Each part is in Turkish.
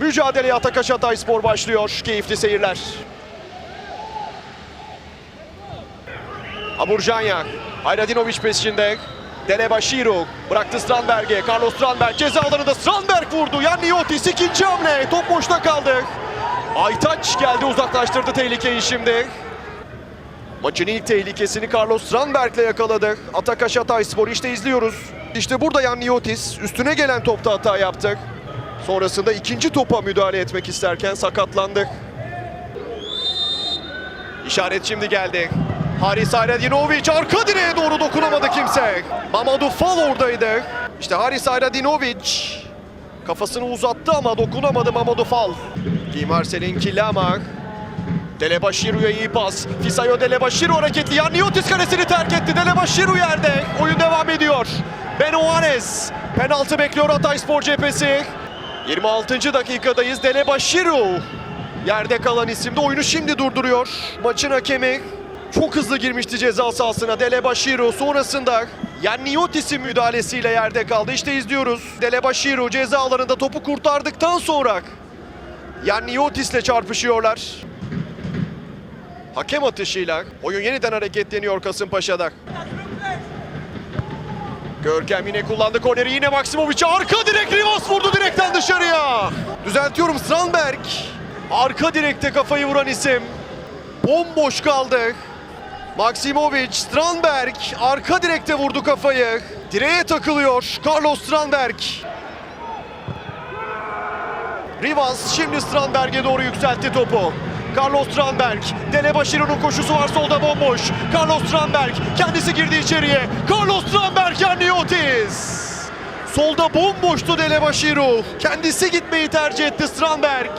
Mücadeleye Atakaş Hatayspor başlıyor. Keyifli seyirler. Aburjanya, Hayradinovic peşinde. Delebashiru bıraktı Strandberg'e. Carlos Strandberg ceza alanında Strandberg vurdu. Yanni Otis ikinci hamle. Top boşta kaldı. Aytaç geldi uzaklaştırdı tehlikeyi şimdi. Maçın ilk tehlikesini Carlos Strandberg'le yakaladı. Atakaş Hatayspor işte izliyoruz. İşte burada Yanni Otis üstüne gelen topta hata yaptık. Sonrasında ikinci topa müdahale etmek isterken sakatlandık. İşaret şimdi geldi. Haris Hayradinovic arka direğe doğru dokunamadı kimse. Mamadou Fall oradaydı. İşte Haris Hayradinovic kafasını uzattı ama dokunamadı Mamadou Fall. Ki Marcel'in Kilama. Delebashiru'ya iyi pas. Fisayo Delebashiru hareketli. Yaniotis kalesini terk etti. Delebashiru yerde. Oyun devam ediyor. Ben Oanes. Penaltı bekliyor Hatayspor cephesi. 26. dakikadayız. Delebashiru. Yerde kalan isimde oyunu şimdi durduruyor. Maçın hakemi çok hızlı girmişti ceza sahasına Delebashiru. Sonrasında Yanniotis'in müdahalesiyle yerde kaldı. İşte izliyoruz. Delebashiru ceza alanında topu kurtardıktan sonra Yanniotis'le çarpışıyorlar. Hakem atışıyla oyun yeniden hareketleniyor Kasımpaşa'da. Görkem yine kullandı korneri yine Maksimovic arka direk Rivas vurdu direkten dışarıya. Düzeltiyorum Strandberg. Arka direkte kafayı vuran isim. Bomboş kaldı. Maksimovic, Strandberg arka direkte vurdu kafayı. Direğe takılıyor Carlos Strandberg. Rivas şimdi Strandberg'e doğru yükseltti topu. Carlos Strandberg, Delebashiru'nun koşusu var solda bomboş. Carlos Strandberg kendisi girdi içeriye. Carlos Strandberg Yanni Otis. Solda bomboştu Delebashiru. Kendisi gitmeyi tercih etti Strandberg.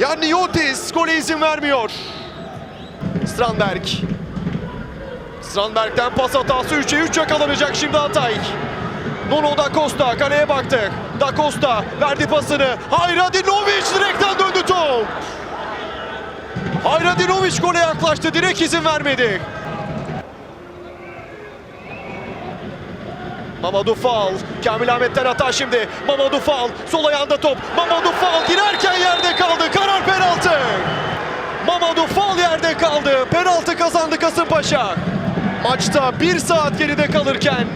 Yanni Otis gole izin vermiyor. Strandberg. Strandberg'den pas hatası 3'e 3 yakalanacak şimdi Hatay. Nuno da Costa kaleye baktı. Da Costa verdi pasını. Hayradinovic direkten döndü top. Hayradinovic gole yaklaştı. Direkt izin vermedi. Mamadou Fall. Kamil Ahmet'ten hata şimdi. Mamadou Fall. Sol ayağında top. Mamadou Fall girerken yerde kaldı. Karar penaltı. Mamadou Fall yerde kaldı. Penaltı kazandı Kasımpaşa. Maçta bir saat geride kalırken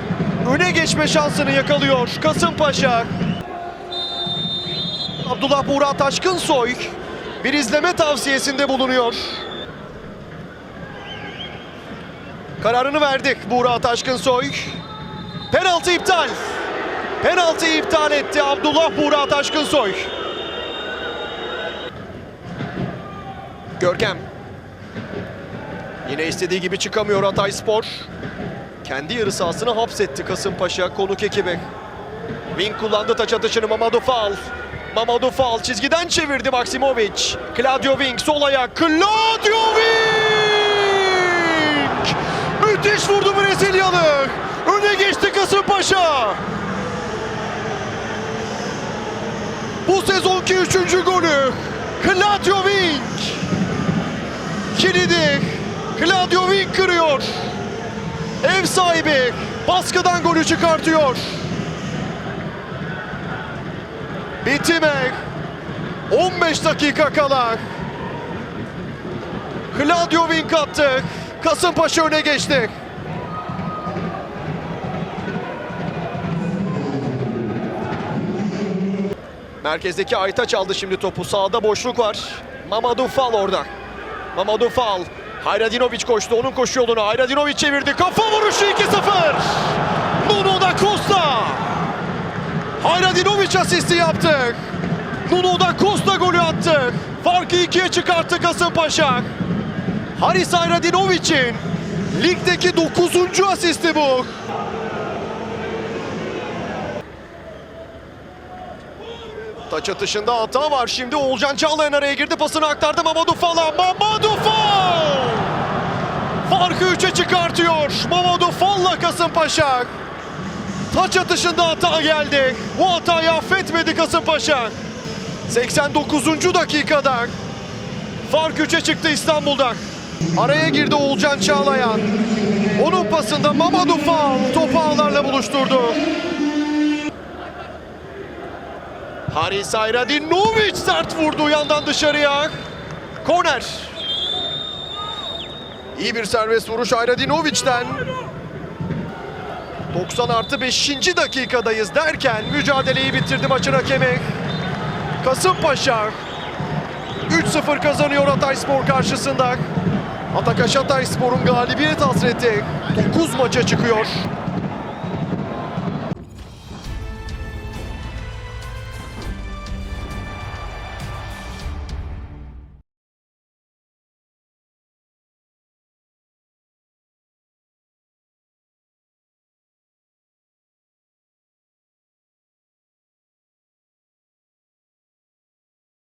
öne geçme şansını yakalıyor Kasımpaşa. Abdullah Buğra Taşkınsoy bir izleme tavsiyesinde bulunuyor. Kararını verdik Buğra Taşkınsoy. Penaltı iptal. Penaltıyı iptal etti Abdullah Buğra Taşkınsoy. Görkem. Yine istediği gibi çıkamıyor Hatay Spor. Kendi yarı sahasını hapsetti Kasımpaşa konuk ekibi. Wing kullandı taç atışını Mamadou Fall. Mamadou Fall çizgiden çevirdi Maksimovic. Claudio Wing sol ayak. Claudio Wing! Müthiş vurdu Brezilyalı. Öne geçti Kasımpaşa. Bu sezonki üçüncü golü. Claudio Wing. Kilidi Claudio Wing kırıyor. Ev sahibi baskıdan golü çıkartıyor. Bitime 15 dakika kala Claudio Wing attı. Kasımpaşa öne geçti. Merkezdeki Aytaç aldı şimdi topu. Sağda boşluk var. Mamadou Fall orada. Mamadou Fall. Hayradinovic koştu. Onun koşu yoluna. Hayradinovic çevirdi. Kafa vuruşu 2-0. Nuno da Costa. Hayradinovic asisti yaptı. Nuno da Costa golü attı. Farkı ikiye çıkarttı Kasımpaşa. Haris Hayradinoviç'in ligdeki 9. asisti bu. Taç atışında hata var. Şimdi Oğulcan Çağlayan araya girdi. Pasını aktardı Mamadou Fall'a. Mamadou Fall! Farkı 3'e çıkartıyor. Mamadou Fall'la Kasımpaşa. Taç atışında hata geldi. Bu hatayı affetmedi Kasımpaşa. 89. dakikada fark 3'e çıktı İstanbul'da. Araya girdi Oğulcan Çağlayan. Onun pasında Mamadou Fall topu ağlarla buluşturdu. Haris Hayradinovic sert vurdu yandan dışarıya. Korner. İyi bir serbest vuruş Hayradinovic'den. 90 artı 5. dakikadayız derken mücadeleyi bitirdi maçın hakemi. Kasımpaşa 3-0 kazanıyor Hatayspor karşısında. Atakaş Hatayspor'un galibiyet hasreti 9 maça çıkıyor.